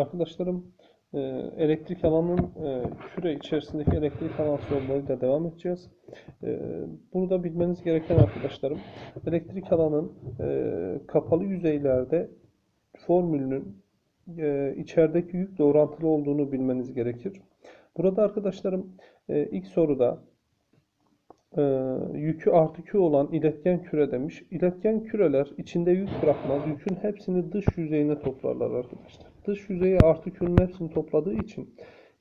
Arkadaşlarım e, elektrik alanın e, küre içerisindeki elektrik alan sorunlarıyla devam edeceğiz. E, Burada bilmeniz gereken arkadaşlarım elektrik alanın kapalı yüzeylerde formülünün içerideki yükle orantılı olduğunu bilmeniz gerekir. Burada arkadaşlarım ilk soruda e, yükü artı Q olan iletken küre demiş. İletken küreler içinde yük bırakmaz. Yükün hepsini dış yüzeyine toplarlar arkadaşlar. Dış yüzeye artı Q'nun hepsini topladığı için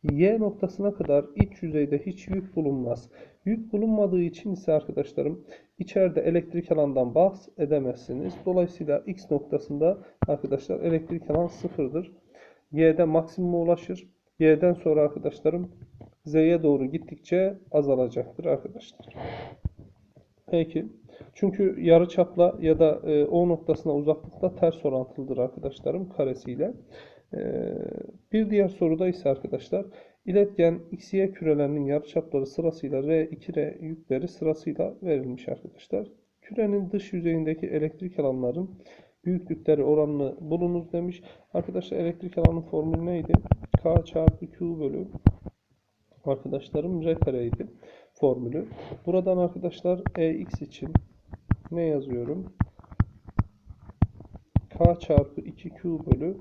Y noktasına kadar iç yüzeyde hiç yük bulunmaz. Yük bulunmadığı için ise arkadaşlarım içeride elektrik alandan bahs edemezsiniz. Dolayısıyla X noktasında arkadaşlar elektrik alan sıfırdır. Y'de maksimuma ulaşır. Y'den sonra arkadaşlarım Z'ye doğru gittikçe azalacaktır arkadaşlar. Peki. Çünkü yarıçapla ya da e, O noktasına uzaklıkla ters orantılıdır arkadaşlarım karesiyle. E, bir diğer soruda ise arkadaşlar iletken XY kürelerinin yarıçapları sırasıyla R2R yükleri sırasıyla verilmiş arkadaşlar. Kürenin dış yüzeyindeki elektrik alanların büyüklükleri oranını bulunuz demiş. Arkadaşlar elektrik alanın formülü neydi? K çarpı Q bölü arkadaşlarım R kareydi formülü. Buradan arkadaşlar EX için ne yazıyorum? K çarpı 2Q bölü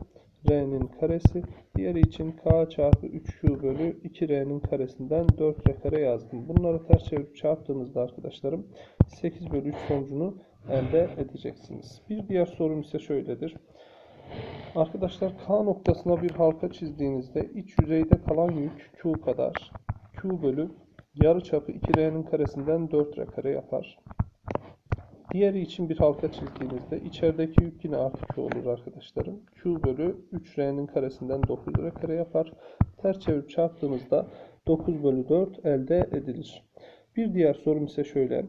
R'nin karesi. Diğeri için K çarpı 3Q bölü 2R'nin karesinden 4R kare yazdım. Bunları ters çevirip çarptığınızda arkadaşlarım 8 bölü 3 sonucunu elde edeceksiniz. Bir diğer sorum ise şöyledir. Arkadaşlar K noktasına bir halka çizdiğinizde iç yüzeyde kalan yük Q kadar. Q bölü yarıçapı 2R'nin karesinden 4R kare yapar. Diğeri için bir halka çizdiğinizde içerideki yük yine artı Q olur arkadaşlarım. Q bölü 3R'nin karesinden 9R kare yapar. Ters çevirip çarptığımızda 9 bölü 4 elde edilir. Bir diğer sorum ise şöyle.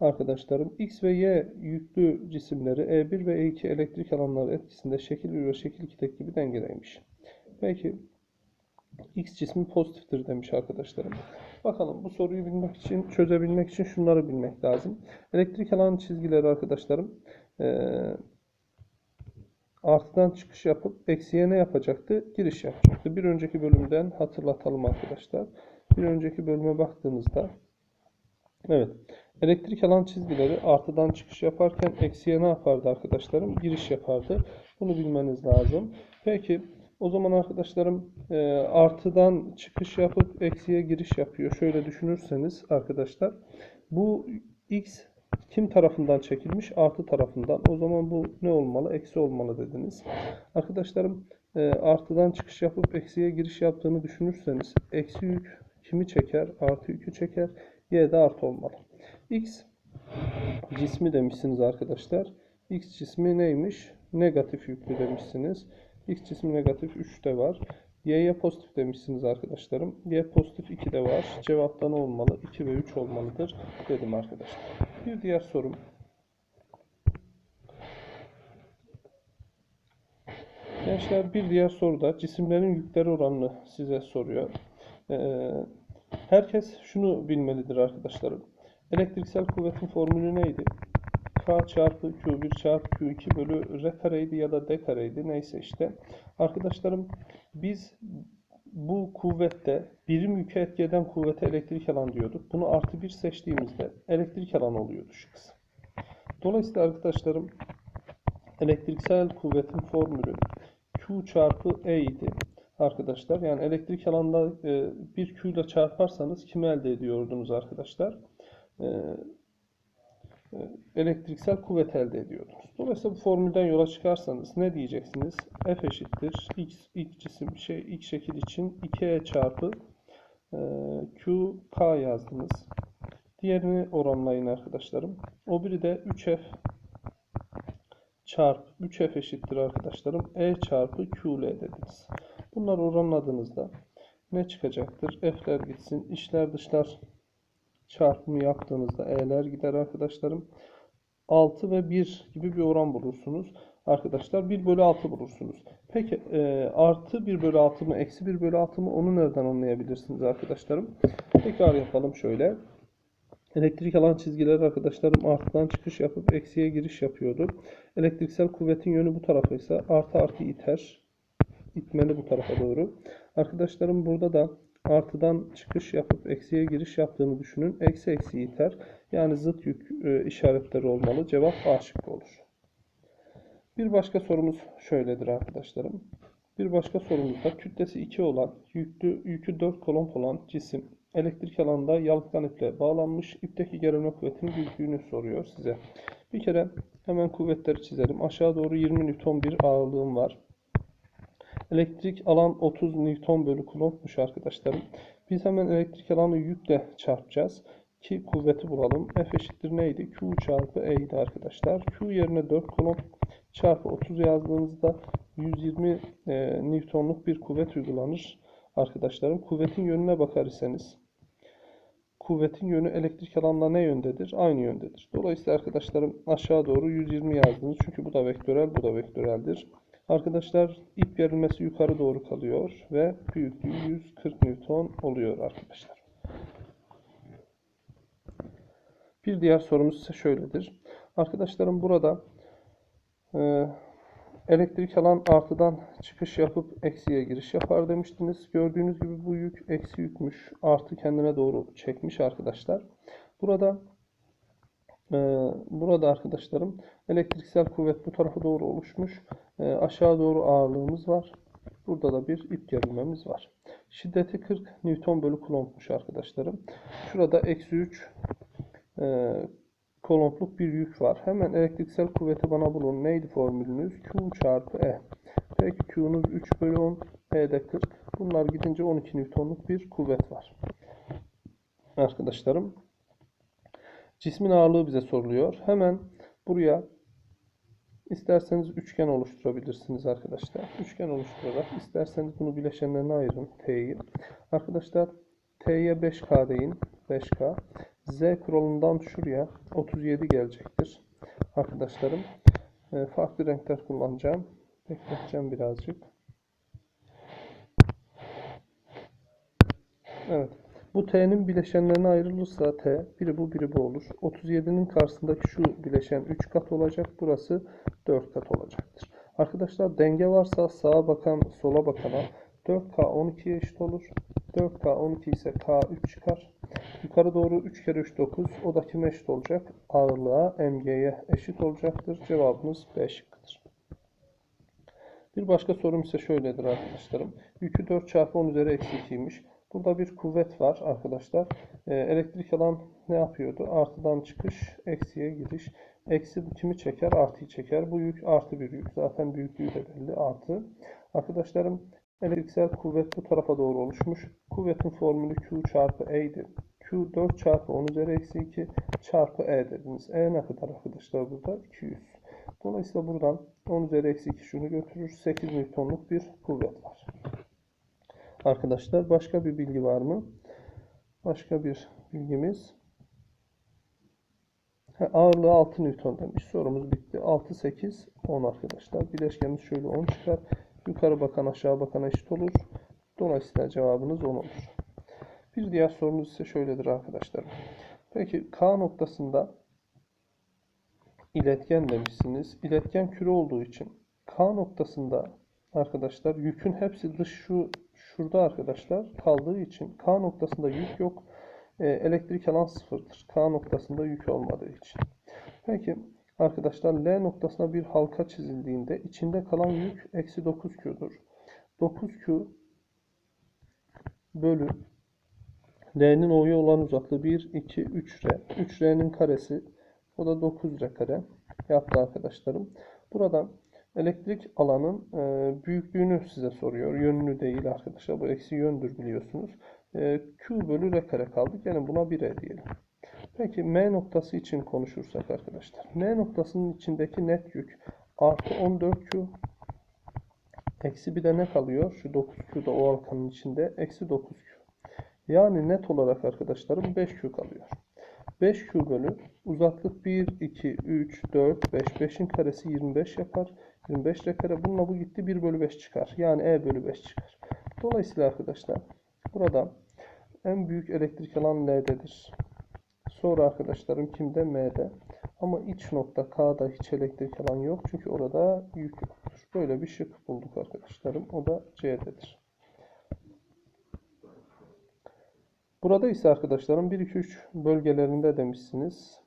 Arkadaşlarım X ve Y yüklü cisimleri E1 ve E2 elektrik alanları etkisinde şekil 1 ve şekil 2'deki gibi dengeleymiş. Peki X cismi pozitiftir demiş arkadaşlarım. Bakalım bu soruyu bilmek için, çözebilmek için şunları bilmek lazım. Elektrik alan çizgileri arkadaşlarım eee, artıdan çıkış yapıp eksiye ne yapacaktı? Giriş yapacaktı. Bir önceki bölümden hatırlatalım arkadaşlar. Bir önceki bölüme baktığımızda evet elektrik alan çizgileri artıdan çıkış yaparken eksiye ne yapardı arkadaşlarım? Giriş yapardı. Bunu bilmeniz lazım. Peki o zaman arkadaşlarım e, artıdan çıkış yapıp eksiye giriş yapıyor. Şöyle düşünürseniz arkadaşlar bu x kim tarafından çekilmiş? Artı tarafından. O zaman bu ne olmalı? Eksi olmalı dediniz. Arkadaşlarım e, artıdan çıkış yapıp eksiye giriş yaptığını düşünürseniz eksi yük kimi çeker? Artı yükü çeker. Y de artı olmalı. X cismi demişsiniz arkadaşlar. X cismi neymiş? Negatif yüklü demişsiniz. X cismi negatif 3 de var. Y'ye pozitif demişsiniz arkadaşlarım. Y pozitif 2 de var. Cevapta ne olmalı? 2 ve 3 olmalıdır dedim arkadaşlar. Bir diğer sorum. Gençler bir diğer soruda cisimlerin yükleri oranını size soruyor. Ee, herkes şunu bilmelidir arkadaşlarım. Elektriksel kuvvetin formülü neydi? K çarpı Q1 çarpı Q2 bölü R kareydi ya da D kareydi neyse işte. Arkadaşlarım biz bu kuvvette birim yükü etki eden kuvvete elektrik alan diyorduk. Bunu artı 1 seçtiğimizde elektrik alan oluyordu şu kısım. Dolayısıyla arkadaşlarım elektriksel kuvvetin formülü Q çarpı E idi. Arkadaşlar yani elektrik alanda e, bir Q ile çarparsanız kimi elde ediyordunuz arkadaşlar? Elektriksel kuvvet elde ediyordunuz. Dolayısıyla bu formülden yola çıkarsanız ne diyeceksiniz? F eşittir x, x cisim şey x şekil için 2e çarpı e, q k yazdınız. Diğerini oranlayın arkadaşlarım. O biri de 3f çarpı 3f eşittir arkadaşlarım. E çarpı q ile dediniz. Bunları oranladığınızda ne çıkacaktır? F'ler gitsin. içler dışlar çarpımı yaptığınızda e'ler gider arkadaşlarım. 6 ve 1 gibi bir oran bulursunuz. Arkadaşlar 1 bölü 6 bulursunuz. Peki e, artı 1 bölü 6 mı eksi 1 bölü 6 mı onu nereden anlayabilirsiniz arkadaşlarım? Tekrar yapalım şöyle. Elektrik alan çizgileri arkadaşlarım artıdan çıkış yapıp eksiye giriş yapıyordu. Elektriksel kuvvetin yönü bu tarafa ise artı artı iter. itmeli bu tarafa doğru. Arkadaşlarım burada da artıdan çıkış yapıp eksiye giriş yaptığını düşünün. Eksi eksi iter. Yani zıt yük e, işaretleri olmalı. Cevap A şıkkı olur. Bir başka sorumuz şöyledir arkadaşlarım. Bir başka sorumuzda kütlesi 2 olan, yüklü, yükü 4 kolon olan cisim elektrik alanında yalıtkan iple bağlanmış. İpteki gerilme kuvvetinin büyüklüğünü soruyor size. Bir kere hemen kuvvetleri çizelim. Aşağı doğru 20 Newton bir ağırlığım var. Elektrik alan 30 Newton bölü coulombmuş arkadaşlarım. Biz hemen elektrik alanı yükle çarpacağız ki kuvveti bulalım. F eşittir neydi? Q çarpı E idi arkadaşlar. Q yerine 4 kolon çarpı 30 yazdığınızda 120 e, Newton'luk bir kuvvet uygulanır arkadaşlarım. Kuvvetin yönüne bakar iseniz kuvvetin yönü elektrik alanla ne yöndedir? Aynı yöndedir. Dolayısıyla arkadaşlarım aşağı doğru 120 yazdınız. Çünkü bu da vektörel, bu da vektöreldir. Arkadaşlar ip gerilmesi yukarı doğru kalıyor ve büyüklüğü 140 Newton oluyor arkadaşlar. Bir diğer sorumuz ise şöyledir. Arkadaşlarım burada e, elektrik alan artıdan çıkış yapıp eksiye giriş yapar demiştiniz. Gördüğünüz gibi bu yük eksi yükmüş. Artı kendine doğru çekmiş arkadaşlar. Burada burada arkadaşlarım elektriksel kuvvet bu tarafa doğru oluşmuş. E, aşağı doğru ağırlığımız var. Burada da bir ip gerilmemiz var. Şiddeti 40 Newton bölü coulombmuş arkadaşlarım. Şurada eksi 3 e, bir yük var. Hemen elektriksel kuvveti bana bulun. Neydi formülünüz? Q çarpı E. Peki Q'nuz 3 bölü 10, E'de 40. Bunlar gidince 12 Newton'luk bir kuvvet var. Arkadaşlarım. Cismin ağırlığı bize soruluyor. Hemen buraya isterseniz üçgen oluşturabilirsiniz arkadaşlar. Üçgen oluşturarak isterseniz bunu bileşenlerine ayırın T'yi. Arkadaşlar T'ye 5K deyin. 5K. Z kuralından şuraya 37 gelecektir. Arkadaşlarım e, farklı renkler kullanacağım. Bekleteceğim birazcık. Evet. Bu T'nin bileşenlerine ayrılırsa T, biri bu biri bu olur. 37'nin karşısındaki şu bileşen 3 kat olacak. Burası 4 kat olacaktır. Arkadaşlar denge varsa sağa bakan sola bakana 4K 12'ye eşit olur. 4K 12 ise K 3 çıkar. Yukarı doğru 3 kere 3 9. O da kime eşit olacak? Ağırlığa MG'ye eşit olacaktır. Cevabımız B şıkkıdır. Bir başka sorum ise şöyledir arkadaşlarım. Yükü 4 çarpı 10 üzeri eksi 2'ymiş. Burada bir kuvvet var arkadaşlar. Ee, elektrik alan ne yapıyordu? Artıdan çıkış, eksiye giriş. Eksi bu kimi çeker? Artıyı çeker. Bu yük artı bir yük. Zaten büyüklüğü de belli. Artı. Arkadaşlarım elektriksel kuvvet bu tarafa doğru oluşmuş. Kuvvetin formülü Q çarpı E'dir. Q 4 çarpı 10 üzeri eksi 2 çarpı E dediniz. E ne kadar arkadaşlar burada? 200. Dolayısıyla buradan 10 üzeri eksi 2 şunu götürür. 8 Newton'luk bir kuvvet var. Arkadaşlar başka bir bilgi var mı? Başka bir bilgimiz. Ha, ağırlığı 6 Newton demiş. Sorumuz bitti. 6, 8, 10 arkadaşlar. Bileşkenimiz şöyle 10 çıkar. Yukarı bakan aşağı bakan eşit olur. Dolayısıyla cevabınız 10 olur. Bir diğer sorumuz ise şöyledir arkadaşlar. Peki K noktasında iletken demişsiniz. İletken küre olduğu için K noktasında arkadaşlar yükün hepsi dış şu şurada arkadaşlar kaldığı için K noktasında yük yok. E, elektrik alan sıfırdır. K noktasında yük olmadığı için. Peki arkadaşlar L noktasına bir halka çizildiğinde içinde kalan yük eksi 9Q'dur. 9Q bölü L'nin O'ya olan uzaklığı 1, 2, 3R. 3R'nin karesi o da 9R kare yaptı arkadaşlarım. Buradan elektrik alanın e, büyüklüğünü size soruyor. Yönünü değil arkadaşlar. Bu eksi yöndür biliyorsunuz. E, Q bölü R kare kaldı. Gelin buna 1R diyelim. Peki M noktası için konuşursak arkadaşlar. M noktasının içindeki net yük artı 14Q eksi bir de ne kalıyor? Şu 9Q da o halkanın içinde. Eksi 9Q. Yani net olarak arkadaşlarım 5Q kalıyor. 5Q bölü uzaklık 1, 2, 3, 4, 5. 5'in karesi 25 yapar. 25 R kare. Bununla bu gitti 1 bölü 5 çıkar. Yani E bölü 5 çıkar. Dolayısıyla arkadaşlar burada en büyük elektrik alan L'dedir. Sonra arkadaşlarım kimde? M'de. Ama iç nokta K'da hiç elektrik alan yok. Çünkü orada yük yoktur. Böyle bir şık bulduk arkadaşlarım. O da C'dedir. Burada ise arkadaşlarım 1 2 3 bölgelerinde demişsiniz.